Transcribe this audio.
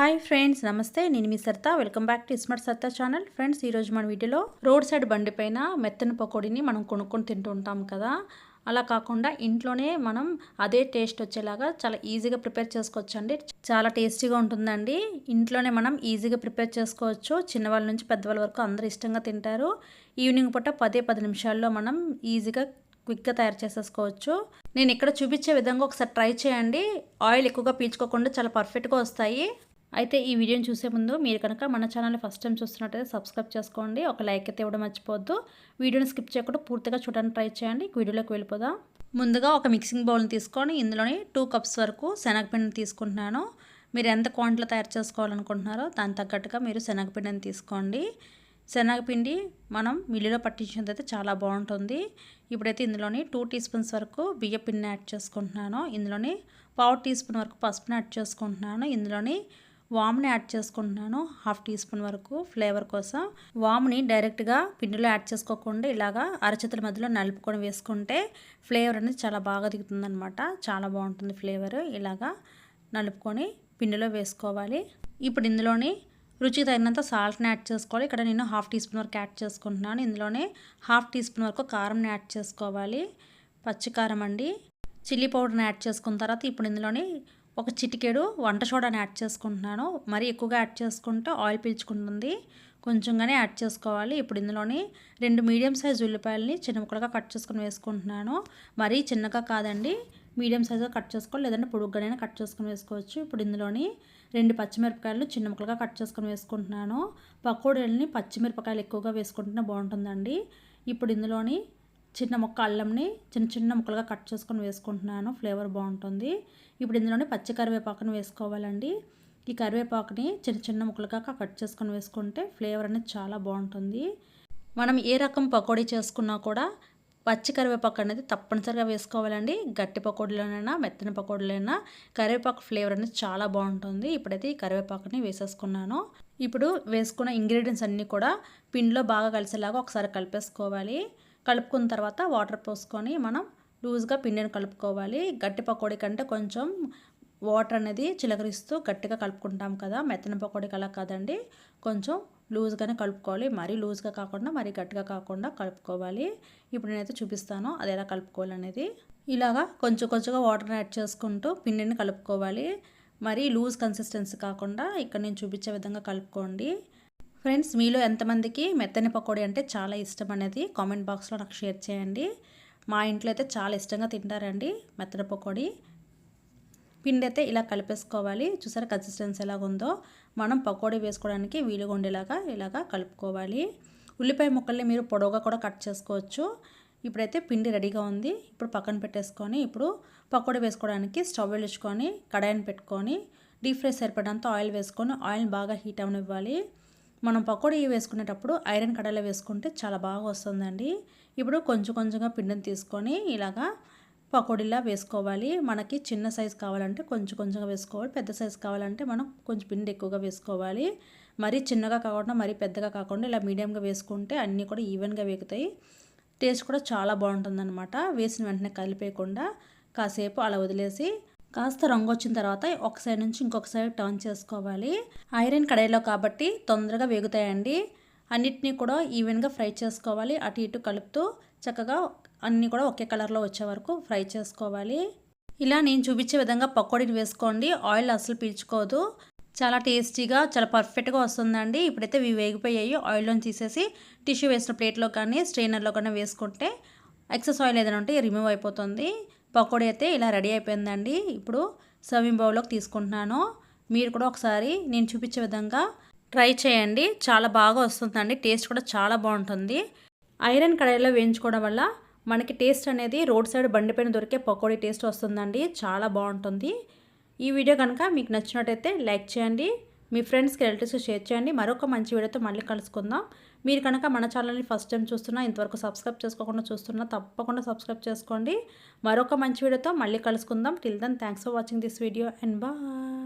Hi friends నమస్తే. నేను మీ Sarta. Welcome back to smart Sarta channel. Friends ఈరోజు మన వీడియోలో రోడ్ సైడ్ బండి పైన మెత్తని పకోడీని మనం కొనుక్కొని తింటూ ఉంటాం కదా. అలా కాకుండా ఇంట్లోనే మనం అదే టేస్ట్ వచ్చేలాగా చాలా ఈజీగా ప్రిపేర్ చేసుకోవచ్చండి. చాలా టేస్టీగా ఉంటుందండి. ఇంట్లోనే మనం ఈజీగా ప్రిపేర్ చేసుకోవచ్చు. చిన్నవాళ్ళ నుంచి పెద్దవాళ్ళ వరకు అందరూ ఇష్టంగా తింటారు. ఈవినింగ్ పూట పదే పది నిమిషాల్లో మనం ఈజీగా క్విక్గా తయారు చేసేసుకోవచ్చు. నేను ఇక్కడ చూపించే విధంగా ఒకసారి ట్రై చేయండి. ఆయిల్ ఎక్కువగా పీల్చుకోకుండా చాలా పర్ఫెక్ట్గా వస్తాయి. అయితే ఈ వీడియోని చూసే ముందు మీరు కనుక మన ఛానల్ని ఫస్ట్ టైం చూస్తున్నట్టయితే సబ్స్క్రైబ్ చేసుకోండి. ఒక లైక్ అయితే ఇవ్వడం మర్చిపోవద్దు. వీడియోని స్కిప్ చేయకుండా పూర్తిగా చూడడానికి ట్రై చేయండి. వీడియోలోకి వెళ్ళిపోదాం. ముందుగా ఒక మిక్సింగ్ బౌల్ని తీసుకొని ఇందులోని టూ కప్స్ వరకు శనగపిండిని తీసుకుంటున్నాను. మీరు ఎంత క్వాంటిటీలో తయారు చేసుకోవాలనుకుంటున్నారో దాని తగ్గట్టుగా మీరు శనగపిండిని తీసుకోండి. శనగపిండి మనం మిల్లులో పట్టించినదైతే చాలా బాగుంటుంది. ఇప్పుడైతే ఇందులోని టూ టీ స్పూన్స్ వరకు బియ్య పిండిని యాడ్ చేసుకుంటున్నాను. ఇందులోని పావు టీ స్పూన్ వరకు పసుపుని యాడ్ చేసుకుంటున్నాను. ఇందులోని వామ్ని యాడ్ చేసుకుంటున్నాను. హాఫ్ టీ స్పూన్ వరకు ఫ్లేవర్ కోసం. వామ్ని డైరెక్ట్గా పిండిలో యాడ్ చేసుకోకుండా ఇలాగా అరచేతుల మధ్యలో నలుపుకొని వేసుకుంటే ఫ్లేవర్ అనేది చాలా బాగా దిగుతుందనమాట చాలా బాగుంటుంది ఫ్లేవర్. ఇలాగా నలుపుకొని పిండిలో వేసుకోవాలి. ఇప్పుడు ఇందులోని రుచికి తగినంత సాల్ట్ని యాడ్ చేసుకోవాలి. ఇక్కడ నేను హాఫ్ టీ స్పూన్ వరకు యాడ్ చేసుకుంటున్నాను. ఇందులోనే హాఫ్ టీ స్పూన్ వరకు కారంని యాడ్ చేసుకోవాలి. పచ్చికారం అండి. చిల్లీ పౌడర్ని యాడ్ చేసుకున్న తర్వాత ఇప్పుడు ఇందులోని ఒక చిటికెడు వంట సోడాని యాడ్ చేసుకుంటున్నాను. మరీ ఎక్కువగా యాడ్ చేసుకుంటే ఆయిల్ పీల్చుకుంటుంది. కొంచెంగానే యాడ్ చేసుకోవాలి. ఇప్పుడు ఇందులోని రెండు మీడియం సైజ్ ఉల్లిపాయలని చిన్న ముక్కలుగా కట్ చేసుకుని వేసుకుంటున్నాను. మరీ చిన్నగా కాదండి. మీడియం సైజుగా కట్ చేసుకోవాలి. లేదంటే పొడుగ్గానైనా కట్ చేసుకుని వేసుకోవచ్చు. ఇప్పుడు ఇందులోని రెండు పచ్చిమిరపకాయలు చిన్న ముక్కలుగా కట్ చేసుకుని వేసుకుంటున్నాను. పకోడీలని పచ్చిమిరపకాయలు ఎక్కువగా వేసుకుంటేనే బాగుంటుందండి. ఇప్పుడు ఇందులోని చిన్న ముక్క అల్లంని చిన్న చిన్న ముక్కలుగా కట్ చేసుకొని వేసుకుంటున్నాను. ఫ్లేవర్ బాగుంటుంది. ఇప్పుడు ఇందులోనే పచ్చి కరివేపాకుని వేసుకోవాలండి. ఈ కరివేపాకుని చిన్న చిన్న ముక్కలుగా కట్ చేసుకొని వేసుకుంటే ఫ్లేవర్ అనేది చాలా బాగుంటుంది. మనం ఏ రకం పకోడీ చేసుకున్నా కూడా పచ్చి కరివేపాకు అనేది తప్పనిసరిగా వేసుకోవాలండి. గట్టి పకోడీలోనైనా మెత్తని పకోడీలైనా కరివేపాకు ఫ్లేవర్ అనేది చాలా బాగుంటుంది. ఇప్పుడైతే ఈ కరివేపాకుని వేసేసుకున్నాను. ఇప్పుడు వేసుకున్న ఇంగ్రీడియంట్స్ అన్నీ కూడా పిండిలో బాగా కలిసేలాగా ఒకసారి కలిపేసుకోవాలి. కలుపుకున్న తర్వాత వాటర్ పోసుకొని మనం లూజ్గా పిండిని కలుపుకోవాలి. గట్టి పకోడీ కంటే కొంచెం వాటర్ అనేది చిలకరిస్తూ గట్టిగా కలుపుకుంటాం కదా. మెత్తన పకోడీకి అలా కాదండి. కొంచెం లూజ్గానే కలుపుకోవాలి. మరీ లూజ్గా కాకుండా మరీ గట్టిగా కాకుండా కలుపుకోవాలి. ఇప్పుడు నేనైతే చూపిస్తాను అది ఎలా కలుపుకోవాలనేది ఇలాగా కొంచెం కొంచెంగా వాటర్ని యాడ్ చేసుకుంటూ పిండిని కలుపుకోవాలి. మరీ లూజ్ కన్సిస్టెన్సీ కాకుండా ఇక్కడ నేను చూపించే విధంగా కలుపుకోండి. ఫ్రెండ్స్ మీలో ఎంతమందికి మెత్తని పకోడీ అంటే చాలా ఇష్టం అనేది కామెంట్ బాక్స్లో నాకు షేర్ చేయండి. మా ఇంట్లో అయితే చాలా ఇష్టంగా తింటారండి మెత్తని పకోడీ. పిండి అయితే ఇలా కలిపేసుకోవాలి. చూసారా కన్సిస్టెన్సీ ఎలాగుందో మనం పకోడీ వేసుకోవడానికి వీలుగా ఉండేలాగా ఇలాగా కలుపుకోవాలి. ఉల్లిపాయ ముక్కల్ని మీరు పొడవుగా కూడా కట్ చేసుకోవచ్చు. ఇప్పుడైతే పిండి రెడీగా ఉంది. ఇప్పుడు పక్కన పెట్టేసుకొని ఇప్పుడు పకోడీ వేసుకోవడానికి స్టవ్ వెలుచుకొని కడాయిని పెట్టుకొని డీప్ ఫ్రై సరిపడంత ఆయిల్ వేసుకొని ఆయిల్ బాగా హీట్ అవనివ్వాలి. మనం పకోడీ వేసుకునేటప్పుడు ఐరన్ కడాయిలో వేసుకుంటే చాలా బాగా వస్తుందండి. ఇప్పుడు కొంచెం కొంచెంగా పిండిని తీసుకొని ఇలాగా పకోడీలా వేసుకోవాలి. మనకి చిన్న సైజు కావాలంటే కొంచెం కొంచెంగా వేసుకోవాలి. పెద్ద సైజు కావాలంటే మనం కొంచెం పిండి ఎక్కువగా వేసుకోవాలి. మరీ చిన్నగా కాకుండా మరీ పెద్దగా కాకుండా ఇలా మీడియంగా వేసుకుంటే అన్నీ కూడా ఈవెన్గా వేగుతాయి. టేస్ట్ కూడా చాలా బాగుంటుందన్నమాట. వేసిన వెంటనే కలిపేయకుండా కాసేపు అలా వదిలేసి కాస్త రంగు వచ్చిన తర్వాత ఒక సైడ్ నుంచి ఇంకొక సైడ్ టర్న్ చేసుకోవాలి. ఐరన్ కడాయిలో కాబట్టి తొందరగా వేగుతాయండి. అన్నిటినీ కూడా ఈవెన్గా ఫ్రై చేసుకోవాలి. అటు ఇటు కలుపుతూ చక్కగా అన్నీ కూడా ఒకే కలర్లో వచ్చే వరకు ఫ్రై చేసుకోవాలి. ఇలా నేను చూపించే విధంగా పకోడీని వేసుకోండి. ఆయిల్ అసలు పీల్చుకోదు. చాలా టేస్టీగా చాలా పర్ఫెక్ట్గా వస్తుందండి. ఇప్పుడైతే ఇవి వేగిపోయాయి. ఆయిల్లో తీసేసి టిష్యూ వేసిన ప్లేట్లో కానీ స్ట్రైనర్లో కానీ వేసుకుంటే ఎక్సెస్ ఆయిల్ ఏదైనా ఉంటే రిమూవ్ అయిపోతుంది. పకోడీ అయితే ఇలా రెడీ అయిపోయిందండి. ఇప్పుడు సర్వింగ్ బౌల్లోకి తీసుకుంటున్నాను. మీరు కూడా ఒకసారి నేను చూపించే విధంగా ట్రై చేయండి. చాలా బాగా వస్తుందండి. టేస్ట్ కూడా చాలా బాగుంటుంది. ఐరన్ కడాయిలో వేయించుకోవడం వల్ల మనకి టేస్ట్ అనేది రోడ్ సైడ్ బండిపైన దొరికే పకోడీ టేస్ట్ వస్తుందండి. చాలా బాగుంటుంది. ఈ వీడియో కనుక మీకు నచ్చినట్టయితే లైక్ చేయండి. మీ ఫ్రెండ్స్కి రిలేటివ్స్కి షేర్ చేయండి. మరొక మంచి వీడియోతో మళ్ళీ కలుసుకుందాం. మీరు కనుక మన ఛానల్ని ఫస్ట్ టైం చూస్తున్నా ఇంతవరకు సబ్స్క్రైబ్ చేసుకోకుండా చూస్తున్నా తప్పకుండా సబ్స్క్రైబ్ చేసుకోండి. మరొక మంచి వీడియోతో మళ్ళీ కలుసుకుందాం. Till then thanks for watching this video and bye